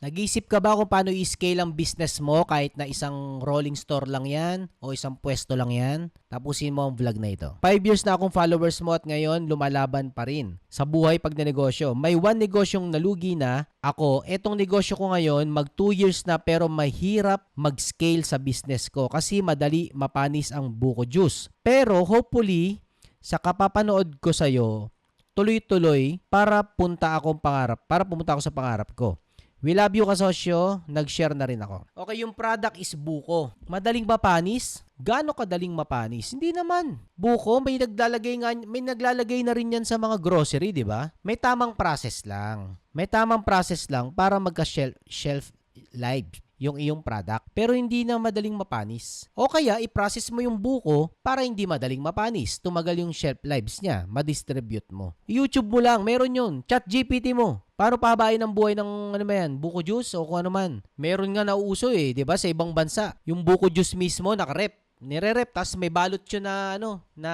Nag-isip ka ba kung paano i-scale ang business mo kahit na isang rolling store lang yan o isang pwesto lang yan? Tapusin mo ang vlog na ito. 5 years na akong followers mo at ngayon lumalaban pa rin sa buhay pag negosyo. May one negosyong nalugi na ako. Etong negosyo ko ngayon mag 2 years na pero mahirap mag-scale sa business ko kasi madali mapanis ang buko juice. Pero hopefully sa kapapanood ko sa'yo, tuloy-tuloy para punta akong pangarap, para pumunta ako sa pangarap ko. We love you kasosyo, nag-share na rin ako. Okay, yung product is buko. Madaling mapanis? Gaano kadaling mapanis? Hindi naman. Buko, may naglalagay nga, may naglalagay na rin yan sa mga grocery, di ba? May tamang process lang. May tamang process lang para magka-shelf shelf life yung iyong product pero hindi na madaling mapanis. O kaya i-process mo yung buko para hindi madaling mapanis. Tumagal yung shelf lives niya, ma-distribute mo. YouTube mo lang, meron yun. Chat GPT mo. Paano pahabain ang buhay ng ano ba yan? Buko juice o kung ano man. Meron nga nauuso eh, 'di ba sa ibang bansa. Yung buko juice mismo nakarep. Nire-rep, tapos may balot yun na ano, na,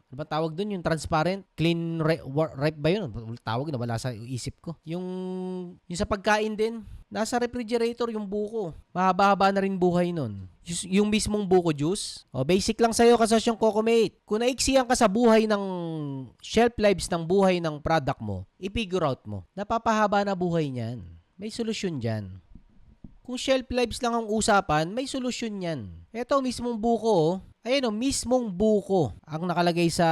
ano ba tawag dun? Yung transparent, clean re- wa- rep ba yun? Tawag na wala sa isip ko. Yung, yung sa pagkain din, nasa refrigerator yung buko. Mahaba-haba na rin buhay nun. Yung, mismong buko juice, o basic lang sa'yo kasas yung Cocomate. Kung naiksiyan ka sa buhay ng shelf lives ng buhay ng product mo, i-figure out mo. Napapahaba na buhay niyan. May solusyon dyan. Kung shelf lives lang ang usapan, may solusyon yan. Ito, mismong buko, oh. Ayan o, mismong buko ang nakalagay sa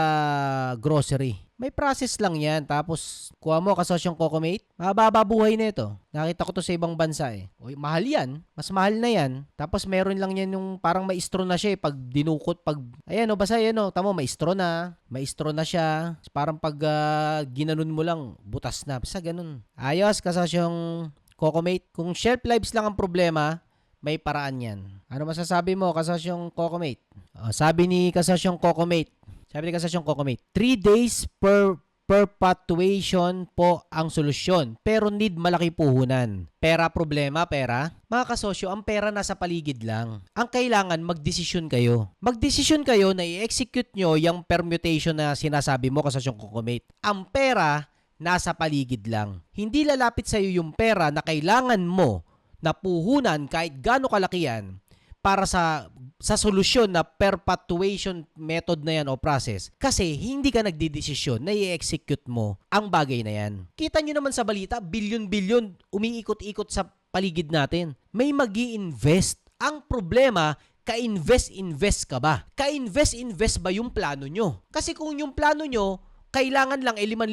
grocery. May process lang yan. Tapos, kuha mo kasosyong Cocomate. Mababa buhay na ito. Nakita ko to sa ibang bansa eh. O, mahal yan. Mas mahal na yan. Tapos, meron lang yan yung parang may straw na siya eh. Pag dinukot, pag... Ayan o, basta yan o. Tamo, may straw na. May straw na siya. Parang pag ah, ginanon mo lang, butas na. Basta ganun. Ayos, kasosyong Cocomate. Kung shelf lives lang ang problema, may paraan yan. Ano masasabi mo, kasosyong Cocomate? Oh, sabi ni kasosyong Cocomate, sabi ni kasosyong Cocomate, 3 days per perpetuation po ang solusyon. Pero need malaki puhunan. Pera problema, pera. Mga kasosyo, ang pera nasa paligid lang. Ang kailangan, magdesisyon kayo. Magdesisyon kayo na i-execute nyo yung permutation na sinasabi mo kasosyong Cocomate. Ang pera, nasa paligid lang. Hindi lalapit sa iyo yung pera na kailangan mo na puhunan kahit gaano kalaki yan para sa sa solusyon na perpetuation method na yan o process kasi hindi ka nagdidesisyon na i-execute mo ang bagay na yan. Kita nyo naman sa balita, bilyon-bilyon umiikot-ikot sa paligid natin. May mag invest Ang problema, ka-invest-invest ka ba? Ka-invest-invest ba yung plano nyo? Kasi kung yung plano nyo, kailangan lang eh 5,000,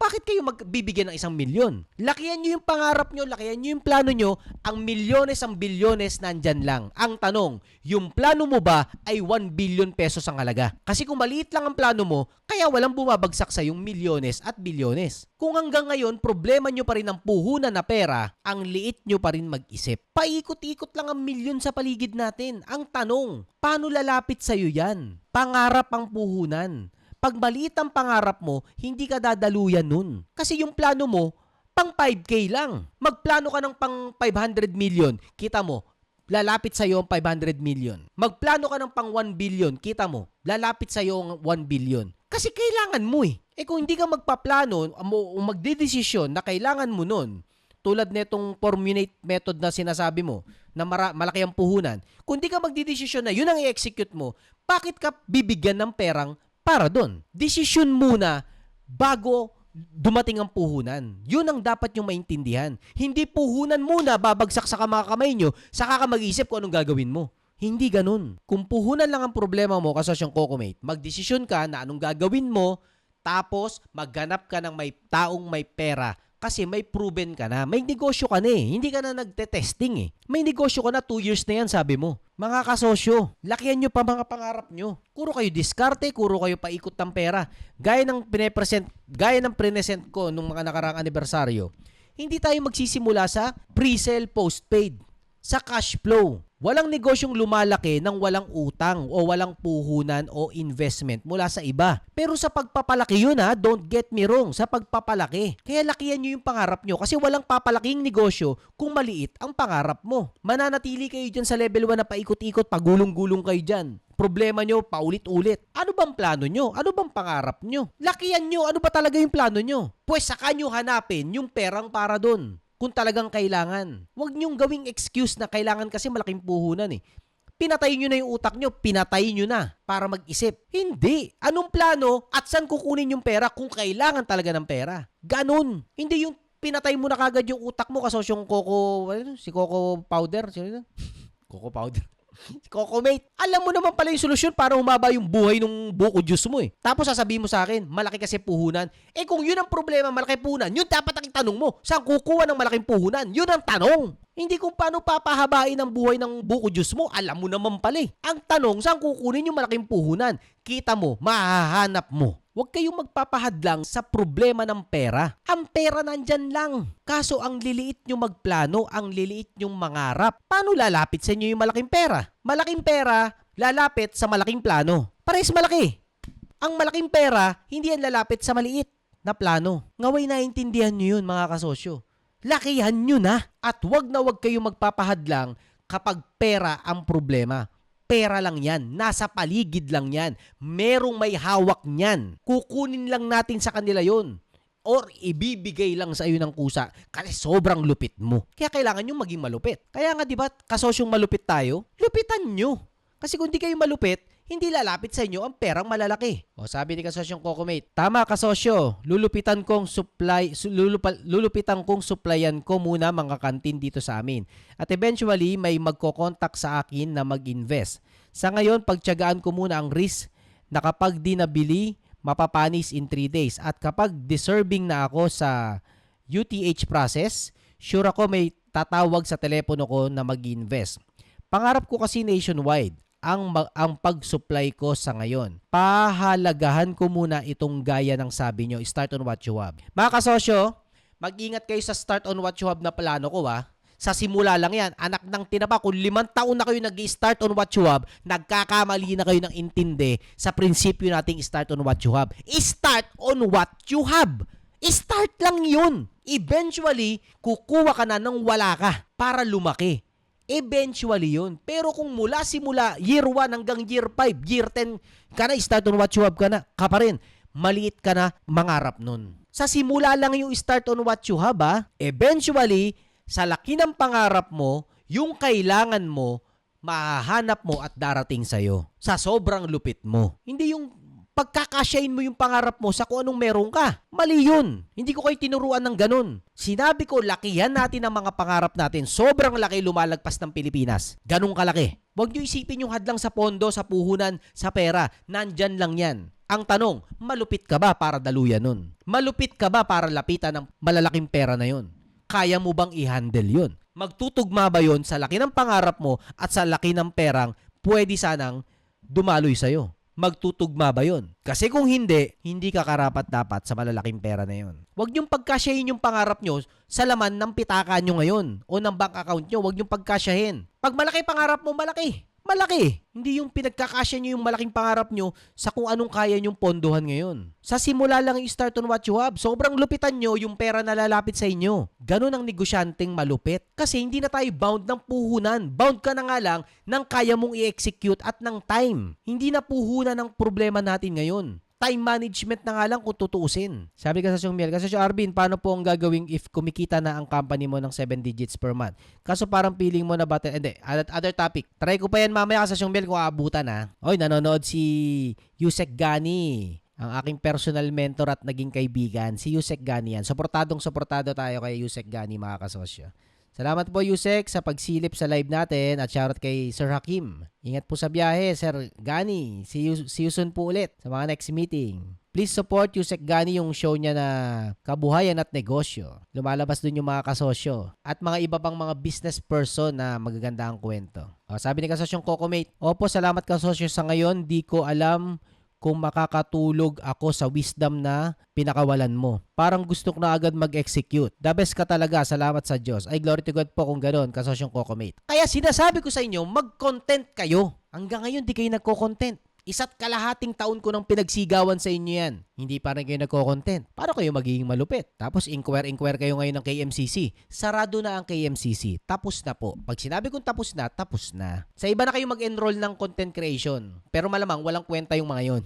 bakit kayo magbibigyan ng isang milyon? Lakihan nyo yung pangarap nyo, lakihan nyo yung plano nyo, ang milyones ang bilyones nandyan lang. Ang tanong, yung plano mo ba ay 1 billion pesos ang halaga? Kasi kung maliit lang ang plano mo, kaya walang bumabagsak sa yung milyones at bilyones. Kung hanggang ngayon, problema nyo pa rin ang puhunan na pera, ang liit nyo pa rin mag-isip. Paikot-ikot lang ang milyon sa paligid natin. Ang tanong, paano lalapit sa'yo yan? Pangarap ang puhunan pag maliit ang pangarap mo, hindi ka dadaluyan nun. Kasi yung plano mo, pang 5K lang. Magplano ka ng pang 500 million, kita mo, lalapit sa iyo ang 500 million. Magplano ka ng pang 1 billion, kita mo, lalapit sa iyo ang 1 billion. Kasi kailangan mo eh. Eh kung hindi ka magpaplano o magdedesisyon na kailangan mo nun, tulad netong formulate method na sinasabi mo, na mara- malaki ang puhunan, kung hindi ka magdedesisyon na yun ang i-execute mo, bakit ka bibigyan ng perang para doon. Desisyon muna bago dumating ang puhunan. Yun ang dapat nyo maintindihan. Hindi puhunan muna, babagsak sa mga kamay nyo, saka ka mag-isip kung anong gagawin mo. Hindi ganun. Kung puhunan lang ang problema mo, kasosyong Cocomate, magdesisyon ka na anong gagawin mo, tapos magganap ka ng may taong may pera kasi may proven ka na. May negosyo ka na eh. Hindi ka na nagte-testing eh. May negosyo ka na 2 years na yan sabi mo. Mga kasosyo, lakihan nyo pa mga pangarap nyo. Kuro kayo diskarte, kuro kayo paikot ng pera. Gaya ng pinepresent, gaya ng present ko nung mga nakarang anibersaryo, hindi tayo magsisimula sa pre-sale postpaid. Sa cash flow. Walang negosyong lumalaki ng walang utang o walang puhunan o investment mula sa iba. Pero sa pagpapalaki yun ha, don't get me wrong, sa pagpapalaki. Kaya lakihan nyo yung pangarap nyo kasi walang papalaking negosyo kung maliit ang pangarap mo. Mananatili kayo dyan sa level 1 na paikot-ikot, pagulong-gulong kayo dyan problema nyo paulit-ulit. Ano bang plano nyo? Ano bang pangarap nyo? Lakihan nyo, ano ba talaga yung plano nyo? Pues saka nyo hanapin yung perang para doon. Kung talagang kailangan. Huwag niyong gawing excuse na kailangan kasi malaking puhunan eh. Pinatay nyo na yung utak nyo, pinatay nyo na para mag-isip. Hindi. Anong plano at saan kukunin yung pera kung kailangan talaga ng pera? Ganon. Hindi yung pinatay mo na kagad yung utak mo kasos yung Coco, ano, si Coco Powder. Sino yun? Coco Powder. Si Coco Mate. Alam mo naman pala yung solusyon para humaba yung buhay ng buko juice mo eh. Tapos sasabihin mo sa akin, malaki kasi puhunan. Eh kung yun ang problema, malaki puhunan, yun dapat ang tanong mo. Saan kukuha ng malaking puhunan? Yun ang tanong. Hindi kung paano papahabain ang buhay ng buko juice mo, alam mo naman pala eh. Ang tanong, saan kukunin yung malaking puhunan? Kita mo, mahahanap mo. Huwag kayong magpapahadlang sa problema ng pera. Ang pera nandyan lang. Kaso ang liliit nyo magplano, ang liliit nyong mangarap. Paano lalapit sa inyo yung malaking pera? Malaking pera, lalapit sa malaking plano. Pares malaki. Ang malaking pera, hindi yan lalapit sa maliit na plano. Ngaway naiintindihan nyo yun mga kasosyo. Lakihan nyo na. At wag na wag kayong magpapahadlang kapag pera ang problema. Pera lang yan. Nasa paligid lang yan. Merong may hawak niyan. Kukunin lang natin sa kanila yon or ibibigay lang sa iyo ng kusa kasi sobrang lupit mo. Kaya kailangan nyo maging malupit. Kaya nga 'di ba, kasosyong malupit tayo, lupitan nyo. Kasi kung di kayo malupit, hindi lalapit sa inyo ang perang malalaki. O sabi ni kasosyong Cocomate, tama kasosyo, lulupitan kong supply su- lulupa, lulupitan kong supplyan ko muna mga kantin dito sa amin. At eventually may magko-contact sa akin na mag-invest. Sa ngayon, pagtiyagaan ko muna ang risk na kapag di nabili, mapapanis in 3 days. At kapag deserving na ako sa UTH process, sure ako may tatawag sa telepono ko na mag-invest. Pangarap ko kasi nationwide ang ang pag-supply ko sa ngayon. Pahalagahan ko muna itong gaya ng sabi nyo, start on what you have. Mga kasosyo, mag-ingat kayo sa start on what you have na plano ko ha. Sa simula lang yan, anak ng tinapa, kung limang taon na kayo nag-start on what you have, nagkakamali na kayo ng intindi sa prinsipyo nating start on what you have. Start on what you have. Start lang yun. Eventually, kukuha ka na ng wala ka para lumaki. Eventually yun. Pero kung mula simula, year 1 hanggang year 5, year 10, ka na, start on what you have ka na, ka pa rin. Maliit ka na, mangarap nun. Sa simula lang yung start on what you have, ha? Eventually, sa laki ng pangarap mo, yung kailangan mo, mahahanap mo at darating sa'yo. Sa sobrang lupit mo. Hindi yung pagkakasyain mo yung pangarap mo sa kung anong meron ka. Mali yun. Hindi ko kayo tinuruan ng ganun. Sinabi ko, lakihan natin ang mga pangarap natin. Sobrang laki lumalagpas ng Pilipinas. Ganun kalaki. Huwag nyo isipin yung hadlang sa pondo, sa puhunan, sa pera. Nandyan lang yan. Ang tanong, malupit ka ba para daluyan nun? Malupit ka ba para lapitan ng malalaking pera na yun? Kaya mo bang i-handle yun? Magtutugma ba yun sa laki ng pangarap mo at sa laki ng perang pwede sanang dumaloy sa'yo? Magtutugma ba yun? Kasi kung hindi, hindi ka karapat dapat sa malalaking pera na yun. Huwag niyong pagkasyahin yung pangarap nyo sa laman ng pitaka nyo ngayon o ng bank account nyo. Huwag niyong pagkasyahin. Pag malaki pangarap mo, malaki. Malaki. Hindi yung pinagkakasya nyo yung malaking pangarap nyo sa kung anong kaya nyong pondohan ngayon. Sa simula lang yung start on what you have. Sobrang lupitan nyo yung pera na lalapit sa inyo. Ganon ang negosyanteng malupit. Kasi hindi na tayo bound ng puhunan. Bound ka na nga lang ng kaya mong i-execute at ng time. Hindi na puhunan ang problema natin ngayon time management na nga lang kung tutuusin. Sabi ka sa Siyong Miel, kasi si Arvin, paano po ang gagawin if kumikita na ang company mo ng 7 digits per month? Kaso parang feeling mo na ba, hindi, other, topic. Try ko pa yan mamaya sa Siyong Miel kung aabutan ha. Oy, nanonood si Yusek Gani ang aking personal mentor at naging kaibigan, si Yusek Gani yan. Suportadong suportado tayo kay Yusek Gani mga kasosyo. Salamat po Yusek sa pagsilip sa live natin at shoutout kay Sir Hakim. Ingat po sa biyahe, Sir Gani. See you, see you soon po ulit sa mga next meeting. Please support Yusek Gani yung show niya na Kabuhayan at Negosyo. Lumalabas dun yung mga kasosyo at mga iba pang mga business person na magaganda ang kwento. O, sabi ni kasosyong Cocomate, Opo, salamat kasosyo sa ngayon. Di ko alam kung makakatulog ako sa wisdom na pinakawalan mo. Parang gusto ko na agad mag-execute. The best ka talaga. Salamat sa Diyos. Ay, glory to God po kung gano'n, kasosyong Cocomate. Kaya sinasabi ko sa inyo, mag-content kayo. Hanggang ngayon, di kayo nagko-content. Isa't kalahating taon ko nang pinagsigawan sa inyo yan. Hindi pa rin kayo nagko-content. Paano kayo magiging malupit? Tapos inquire-inquire kayo ngayon ng KMCC. Sarado na ang KMCC. Tapos na po. Pag sinabi kong tapos na, tapos na. Sa iba na kayo mag-enroll ng content creation. Pero malamang walang kwenta yung mga yon.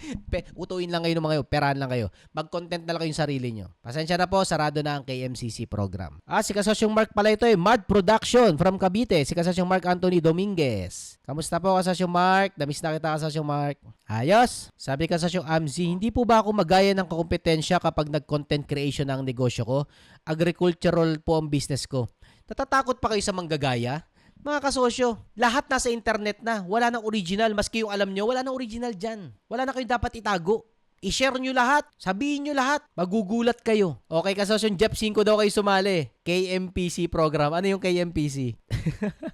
Utuin lang kayo ng mga yun. Perahan lang kayo. Mag-content na lang kayong sarili nyo. Pasensya na po, sarado na ang KMCC program. Ah, si Kasosyong Mark pala ito eh. Mad Production from Cavite. Si Kasosyong Mark Anthony Dominguez. Kamusta po Kasosyong Mark? Damis na kita Kasosyong Mark. Ayos. Sabi Kasosyong Amzi, hindi po ba ako magaya ng kompetensya kapag nag-content creation ang negosyo ko? Agricultural po ang business ko. Natatakot pa kayo sa manggagaya? Mga kasosyo, lahat nasa internet na. Wala nang original. Maski yung alam nyo, wala nang original dyan. Wala na kayong dapat itago. I-share nyo lahat. Sabihin nyo lahat. Magugulat kayo. Okay, kasosyo, Jeff 5 daw kayo sumali. KMPC program. Ano yung KMPC?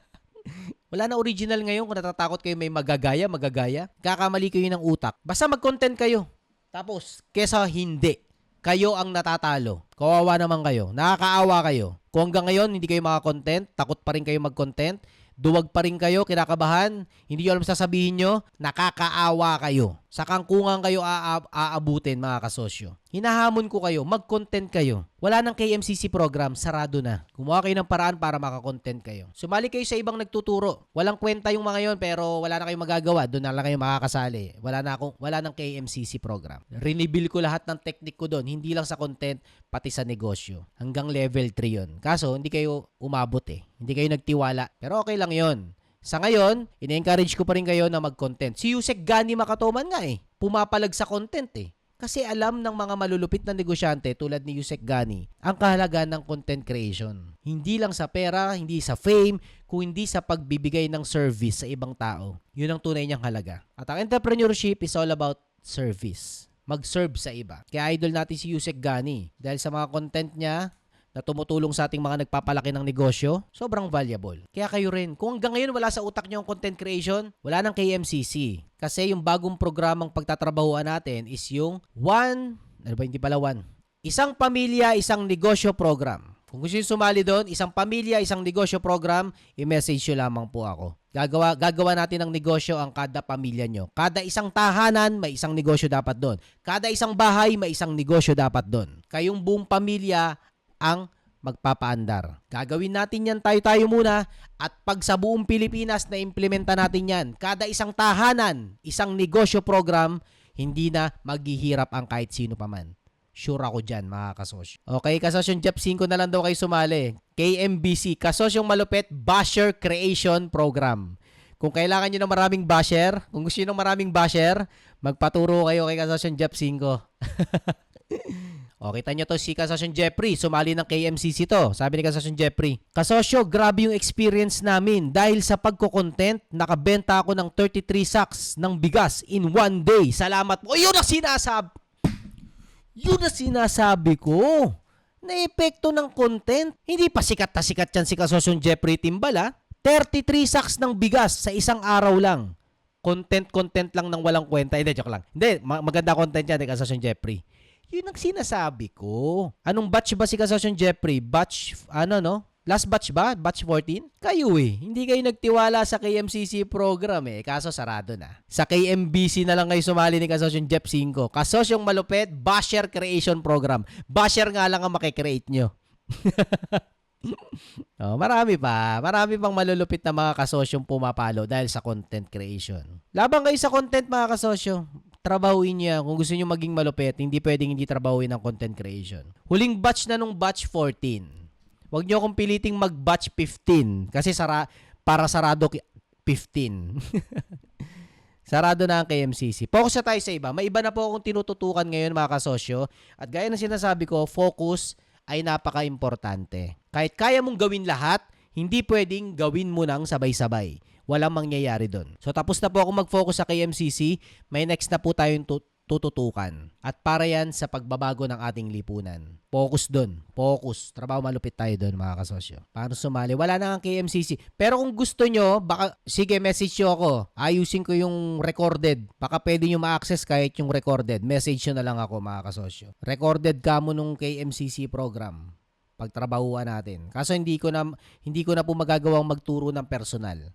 Wala na original ngayon kung natatakot kayo may magagaya, magagaya. Kakamali kayo ng utak. Basta mag-content kayo. Tapos, kesa hindi, kayo ang natatalo. Kawawa naman kayo. Nakakaawa kayo. Kung hanggang ngayon hindi kayo makakontent, takot pa rin kayo mag-content, duwag pa rin kayo, kinakabahan, hindi nyo alam sasabihin nyo, nakakaawa kayo. Sa kangkungan kayo aab- aabutin mga kasosyo. Hinahamon ko kayo, mag-content kayo. Wala nang KMCC program, sarado na. Gumawa kayo ng paraan para makakontent kayo. Sumali kayo sa ibang nagtuturo. Walang kwenta yung mga yon pero wala na kayong magagawa. Doon na lang kayo makakasali. Wala na akong wala nang KMCC program. Rinibil ko lahat ng technique ko doon, hindi lang sa content, pati sa negosyo. Hanggang level 3 yon. Kaso hindi kayo umabot eh. Hindi kayo nagtiwala. Pero okay lang yon. Sa ngayon, ina-encourage ko pa rin kayo na mag-content. Si Yusek Gani Makatoman nga eh. Pumapalag sa content eh. Kasi alam ng mga malulupit na negosyante tulad ni Yusek Gani ang kahalagaan ng content creation. Hindi lang sa pera, hindi sa fame, kung hindi sa pagbibigay ng service sa ibang tao. Yun ang tunay niyang halaga. At ang entrepreneurship is all about service. Mag-serve sa iba. Kaya idol natin si Yusek Gani. Dahil sa mga content niya, na tumutulong sa ating mga nagpapalaki ng negosyo, sobrang valuable. Kaya kayo rin, kung hanggang ngayon wala sa utak niyo ang content creation, wala ng KMCC. Kasi yung bagong programang pagtatrabahuan natin is yung one, ano ba hindi pala one? Isang pamilya, isang negosyo program. Kung gusto nyo sumali doon, isang pamilya, isang negosyo program, i-message nyo lamang po ako. Gagawa, gagawa natin ng negosyo ang kada pamilya nyo. Kada isang tahanan, may isang negosyo dapat doon. Kada isang bahay, may isang negosyo dapat doon. Kayong buong pamilya ang magpapaandar. Gagawin natin yan tayo-tayo muna at pag sa buong Pilipinas na implementa natin yan, kada isang tahanan, isang negosyo program, hindi na maghihirap ang kahit sino pa man. Sure ako dyan, mga kasosyo. Okay, kasosyong Jeff 5 na lang daw kayo sumali. KMBC, kasosyong malupit Basher Creation Program. Kung kailangan nyo ng maraming basher, kung gusto nyo ng maraming basher, magpaturo kayo kay kasosyong Jeff 5. O, kita nyo to si Kasosyon Jeffrey, sumali ng KMCC to. Sabi ni Kasosyon Jeffrey, Kasosyo, grabe yung experience namin. Dahil sa pagko-content, nakabenta ako ng 33 sacks ng bigas in one day. Salamat po. O, yun ang sinasabi. Yun ang sinasabi ko. Na epekto ng content. Hindi pa sikat na sikat yan si Kasosyon Jeffrey Timbala. 33 sacks ng bigas sa isang araw lang. Content-content lang ng walang kwenta. Hindi, joke lang. Hindi, ma- maganda content yan ni Kasosyon Jeffrey. Yun ang sinasabi ko. Anong batch ba si Kasosyon Jeffrey? Batch, ano no? Last batch ba? Batch 14? Kayo eh. Hindi kayo nagtiwala sa KMCC program eh. Kaso sarado na. Sa KMBC na lang kayo sumali ni Kasosyon Jeff 5. Kasosyong malupit, Basher Creation Program. Basher nga lang ang makikreate nyo. oh, marami pa. Marami pang malulupit na mga kasosyong pumapalo dahil sa content creation. Labang kayo sa content mga kasosyo trabahuin niya kung gusto niyo maging malupit, hindi pwedeng hindi trabahuin ng content creation. Huling batch na nung batch 14. Huwag niyo akong piliting mag-batch 15 kasi sara para sarado ki- 15. sarado na ang KMCC. Focus na tayo sa iba. May iba na po akong tinututukan ngayon mga kasosyo. At gaya ng sinasabi ko, focus ay napaka-importante. Kahit kaya mong gawin lahat, hindi pwedeng gawin mo nang sabay-sabay. Walang mangyayari doon. So tapos na po ako mag-focus sa KMCC. May next na po tayong tut- tututukan. At para yan sa pagbabago ng ating lipunan. Focus doon. Focus. Trabaho malupit tayo doon mga kasosyo. Paano sumali? Wala na ang KMCC. Pero kung gusto nyo, baka, sige, message nyo ako. Ayusin ko yung recorded. Baka pwede nyo ma-access kahit yung recorded. Message nyo na lang ako mga kasosyo. Recorded ka mo nung KMCC program pagtrabahuan natin. Kaso hindi ko na hindi ko na po magagawang magturo ng personal.